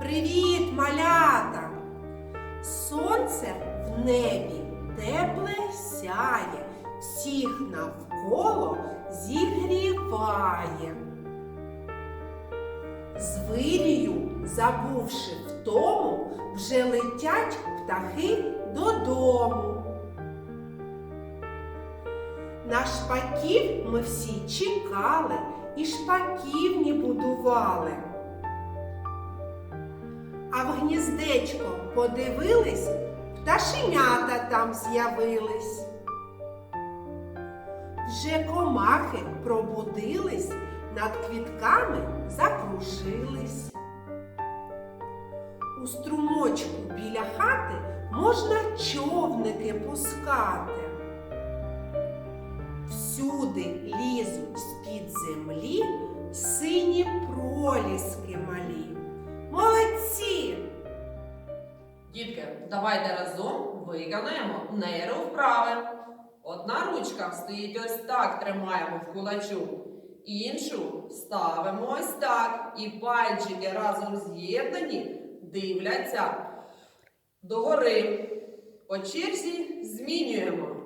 Привіт, малята! Сонце в небі тепле сяє, всіх навколо зігріває. З вирію, забувши втому, вже летять птахи додому. На шпаків ми всі чекали і шпаківні будували. А в гніздечко подивились, пташенята там з'явились. Вже комахи пробудились, над квітками закружились. У струмочку біля хати можна човники пускати. Всюди лізуть з-під землі сині проліски давайте разом виконаємо нейровправи. Одна ручка стоїть ось так, тримаємо в кулачу. Іншу ставимо ось так. І пальчики разом з'єднані дивляться догори. По черзі змінюємо.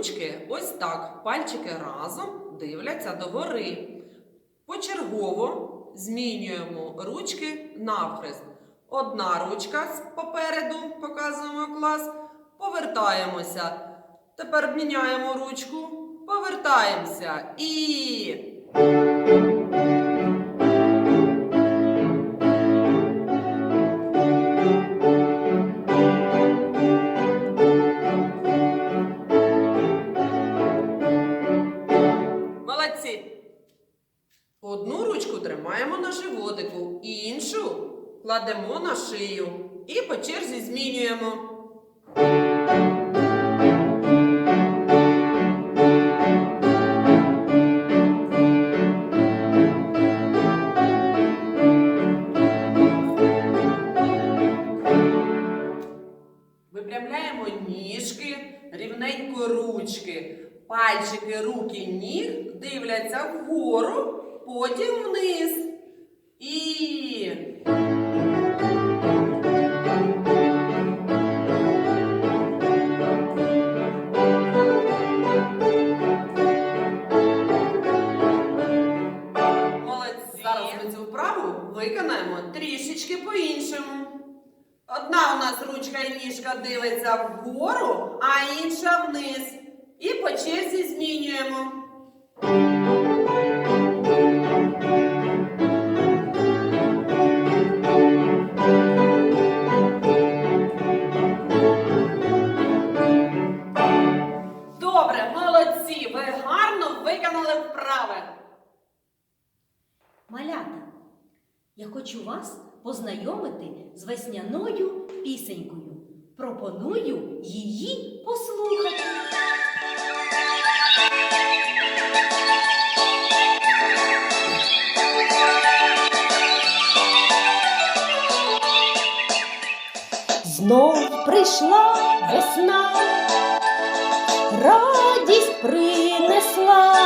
Ручки ось так. Пальчики разом дивляться догори. Почергово змінюємо ручки навхрест. Одна ручка попереду, показуємо клас. Повертаємося. Тепер міняємо ручку. Повертаємося. І. тримаємо на животику, іншу кладемо на шию. І по черзі змінюємо. Випрямляємо ніжки, рівненько ручки. Пальчики, руки, ніг дивляться вгору, потім вниз. І. Виконаємо трішечки по-іншому. Одна у нас ручка і ніжка дивиться вгору, а інша вниз. І по черзі змінюємо. Хочу вас познайомити з весняною пісенькою. Пропоную її послухати. Знов прийшла весна, радість принесла.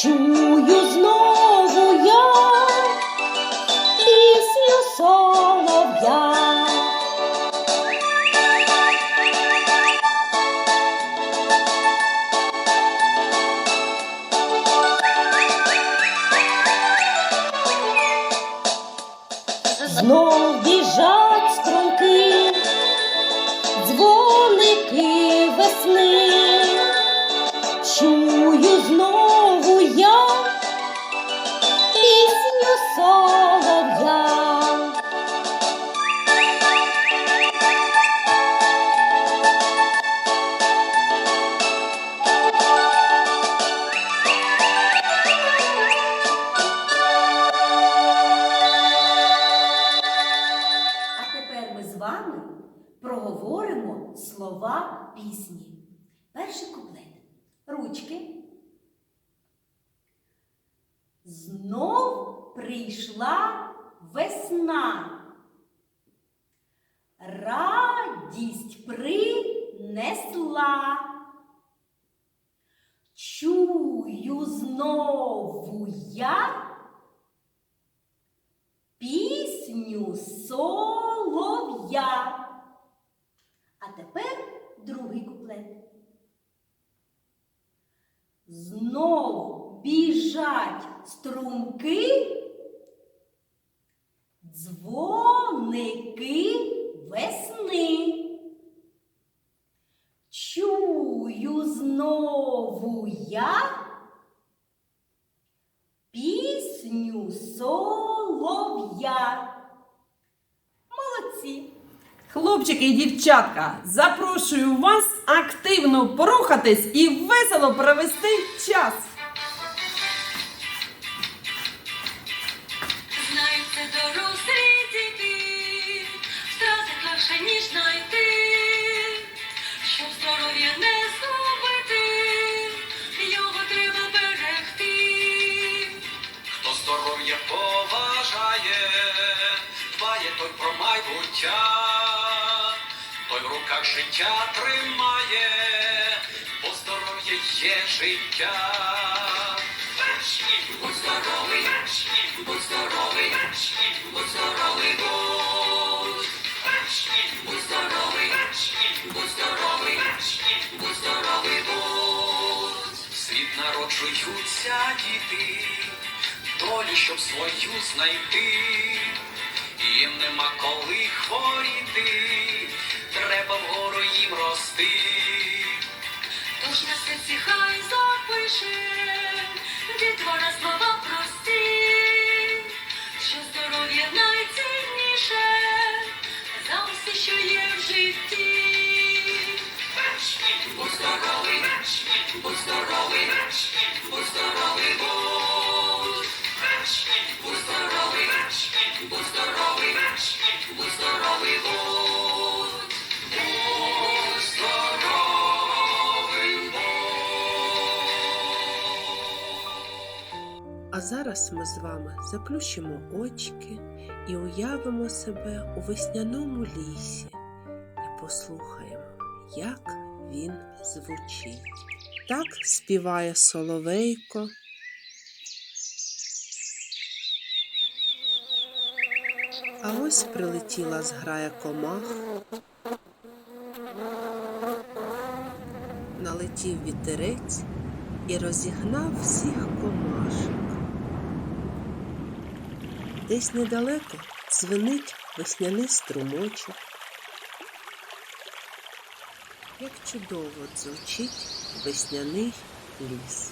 Чую знову солов'я. Знов біжать струнки, дзвоники весни. Ручки. Знов прийшла весна. Радість принесла. Чую знову я пісню солов'я. А тепер другий куплет. Знов біжать струмки, дзвоники весни. Чую знову я пісню солов'я. Хлопчики і дівчатка, запрошую вас активно порухатись і весело провести час. Знають це дорослі діти, втратить легше, ніж знайти, щоб здоров'я не згубити, його треба берегти. Хто здоров'я поважає, дбає той про майбуття, той в руках життя тримає, бо здоров'я є життя. Будь здоровий, будь здоровий, будь здоровий, будь. Будь здоровий, будь здоровий, будь здоровий, будь. Світ народжуються діти, долю, щоб свою знайти. Їм нема коли хворіти, треба вгору їм рости. Тож на серці хай запише, дітвора слова прості, що здоров'я найцінніше за усе, що є в житті. Будь здоровий, будь здоровий, будь здоровий, будь. Будь здоровий, будь здоровий, зараз ми з вами заплющимо очки і уявимо себе у весняному лісі і послухаємо, як він звучить. Так співає соловейко. А ось прилетіла зграя комах. Налетів вітерець і розігнав всіх комашок. Десь недалеко дзвенить весняний струмочок. Як чудово звучить весняний ліс.